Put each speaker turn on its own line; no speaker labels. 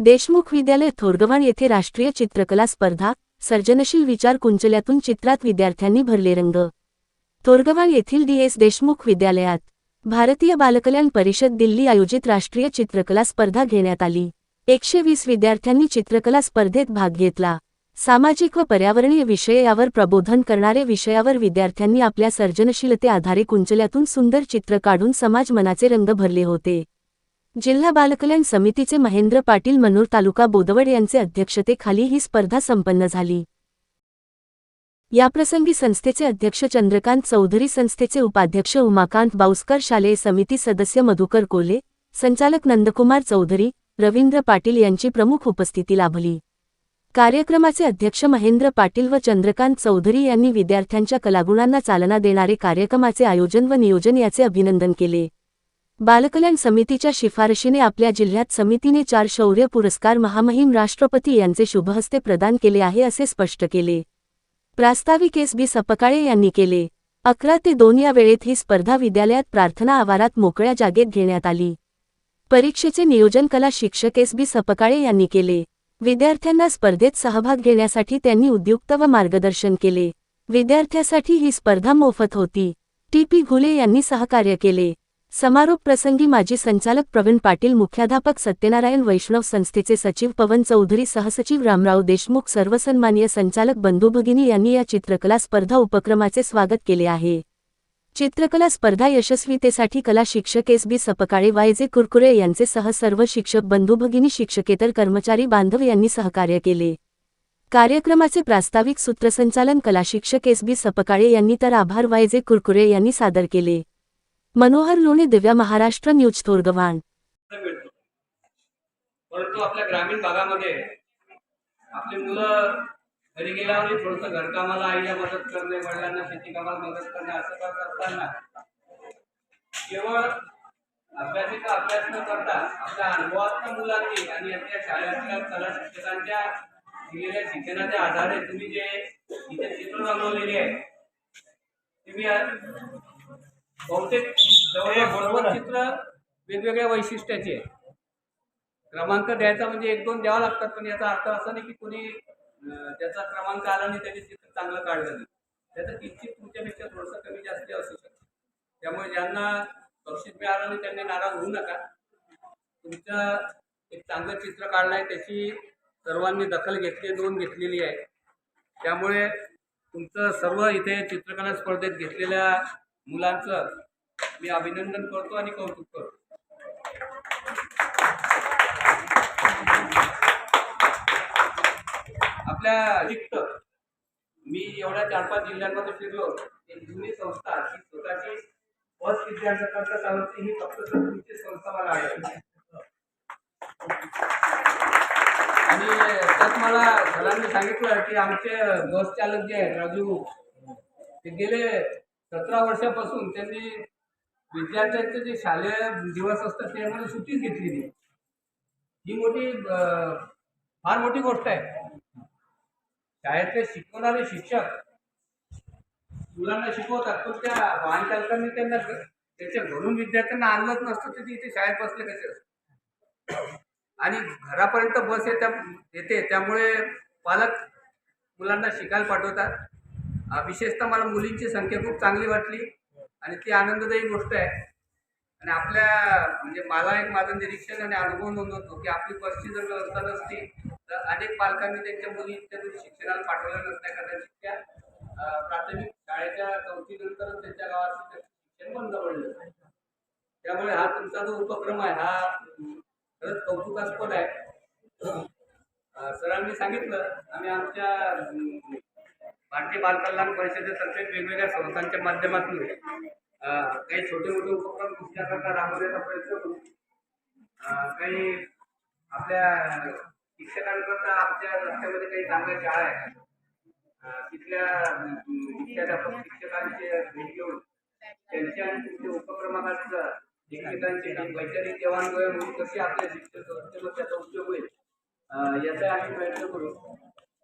देशमुख विद्यालय थोरगव्हाण येथे राष्ट्रीय चित्रकला स्पर्धा सर्जनशील विचार कुंचल्यातून चित्रात विद्यार्थ्यांनी भरले रंग. थोरगव्हाण येथील डी. एस. देशमुख विद्यालयात भारतीय बालकल्याण परिषद दिल्ली आयोजित राष्ट्रीय चित्रकला स्पर्धा घेण्यात आली. एकशे वीस विद्यार्थ्यांनी चित्रकला स्पर्धेत भाग घेतला. सामाजिक व पर्यावरणीय विषय यावर प्रबोधन करणारे विषयावर विद्यार्थ्यांनी आपल्या सर्जनशीलते आधारे कुंचल्यातून सुंदर चित्र काढून समाज मनाचे रंग भरले होते. जिल्हा बालकल्याण समितीचे महेंद्र पाटील मनूर तालुका बोदवड यांचे अध्यक्षतेखाली ही स्पर्धा संपन्न झाली. याप्रसंगी संस्थेचे अध्यक्ष चंद्रकांत चौधरी संस्थेचे उपाध्यक्ष उमाकांत बाऊसकर शालेय समिती सदस्य मधुकर कोले संचालक नंदकुमार चौधरी रवींद्र पाटील यांची प्रमुख उपस्थिती लाभली. कार्यक्रमाचे अध्यक्ष महेंद्र पाटील व चंद्रकांत चौधरी यांनी विद्यार्थ्यांच्या कलागुणांना चालना देणारे कार्यक्रमाचे आयोजन व नियोजन याचे अभिनंदन केले. बालकल्याण समितीच्या शिफारशीने आपल्या जिल्ह्यात समितीने चार शौर्य पुरस्कार महामहिम राष्ट्रपती यांचे शुभहस्ते प्रदान केले आहे असे स्पष्ट केले. प्रास्ताविक एस बी सपकाळे यांनी केले. अकरा ते दोन या वेळेत ही स्पर्धा विद्यालयात प्रार्थना आवारात मोकळ्या जागेत घेण्यात आली. परीक्षेचे नियोजन कला शिक्षक एस बी सपकाळे यांनी केले. विद्यार्थ्यांना स्पर्धेत सहभाग घेण्यासाठी त्यांनी उद्युक्त व मार्गदर्शन केले. विद्यार्थ्यासाठी ही स्पर्धा मोफत होती. टी पी घुले यांनी सहकार्य केले. समारोप प्रसंगी माजी संचालक प्रवीण पाटील मुख्याध्यापक सत्यनारायण वैष्णव संस्थेचे सचिव पवन चौधरी सहसचिव रामराव देशमुख सर्वसन्मानीय संचालक बंधू भगिनी यांनी या चित्रकला स्पर्धा उपक्रमाचे स्वागत केले आहे. चित्रकला स्पर्धा यशस्वीतेसाठी कला शिक्षक S B Sapkale Y J Kurkure यांचे सह सर्व शिक्षक बंधू भगिनी शिक्षकेतर कर्मचारी बांधव यांनी सहकार्य केले. कार्यक्रमाचे प्रास्ताविक सूत्रसंचालन कला शिक्षक एस बी सपकाळे यांनी तर आभार वायजे कुरकुरे यांनी सादर केले. मनोहर लोणे दिव्या महाराष्ट्र न्यूज थोरगव्हाण
मिळतो परंतु आपल्या ग्रामीण भागामध्ये आपली मुलं घरी गेल्यावर थोडस घरकामाला आईला मदत करणे वडिलांना शेती कामाला मदत करणे असं करत असताना केवळ अभ्यासिका अभ्यास न करता आपल्या अनुभवातल्या मुलांनी आणि आपल्या शाळेतल्या कला शिक्षकांच्या दिलेल्या शिक्षणाच्या आधारे तुम्ही जे इथे चित्र रंगवलेली आहे तुम्ही बहुतेक चित्र वेगवेगळ्या वैशिष्ट्याचे आहे. क्रमांक द्यायचा म्हणजे एक दोन द्यावा लागतात पण याचा अर्थ असा नाही की कोणी त्याचा क्रमांक आला नाही त्याचे चित्र चांगलं काढलं नाही. त्याचं किंचित तुमच्यापेक्षा थोडंसं कमी जास्त असू शकतं. त्यामुळे ज्यांना बक्षीस मिळालं नाही त्यांनी नाराज होऊ नका. तुमचं एक चांगलं चित्र काढलं आहे त्याची सर्वांनी दखल घेतली नोंद घेतलेली आहे. त्यामुळे तुमचं सर्व इथे चित्रकला स्पर्धेत घेतलेल्या मुलांचं मी अभिनंदन करतो आणि कौतुक करतो. आपल्या रिक्त मी एवढ्या चार पाच जिल्ह्यांमध्ये फिरलो. एक जुनी संस्था ही स्वतःची बस विद्यार्थ्यांकरता चालवते. ही फक्त तुमची संस्था मला आढळली आणि त्यात मला सरांनी सांगितलं की आमचे बस चालक जे आहेत राजू ते गेले सतरा वर्षापासून त्यांनी विद्यार्थ्यांचे जे शालेय दिवस असतात त्यामध्ये सुट्टीच घेतली नाही ही मोठी फार मोठी गोष्ट आहे. शाळेतले शिकवणारे शिक्षक मुलांना शिकवतात पण त्या वाहन चालकांनी त्यांना त्याच्या घरून विद्यार्थ्यांना आणलंच नसतं तर ते इथे शाळेत बसले कसे असतात? आणि घरापर्यंत बस येत्या येते त्यामुळे पालक मुलांना शिकायला पाठवतात. विशेषतः मला मुलींची संख्या खूप चांगली वाटली आणि ती आनंददायी गोष्ट आहे. आणि आपल्या म्हणजे मला एक माझं निरीक्षण आणि अनुभव नोंदवतो की आपली बसची जर व्यवस्था नसती तर अनेक पालकांनी त्यांच्या मुली शिक्षणाला पाठवलं नसत्या. कदाचित त्या प्राथमिक शाळेच्या चौथीनंतरच त्यांच्या गावात शिक्षण बंद पडलं. त्यामुळे हा तुमचा जो उपक्रम आहे हा खरंच कौतुकास्पद आहे. सरांनी सांगितलं आम्ही आमच्या भारतीय बालकल्याण परिषदेतर्फे वेगवेगळ्या संस्थांच्या माध्यमातून काही छोटे मोठे उपक्रम शिक्षणाकरता राबवण्याचा प्रयत्न करू काही आपल्या शिक्षकांकरता आमच्या रस्त्यामध्ये काही चांगल्या शाळा आहेत. तिथल्या शिक्षकांचे भेट घेऊन त्यांच्या आणि तुमच्या उपक्रमाचं एकमेकांची वैचारिक देवाणघेवाण होईल कशी आपल्या शिक्षक संस्थेमध्ये त्याचा उपयोग होईल याचा आम्ही प्रयत्न करू.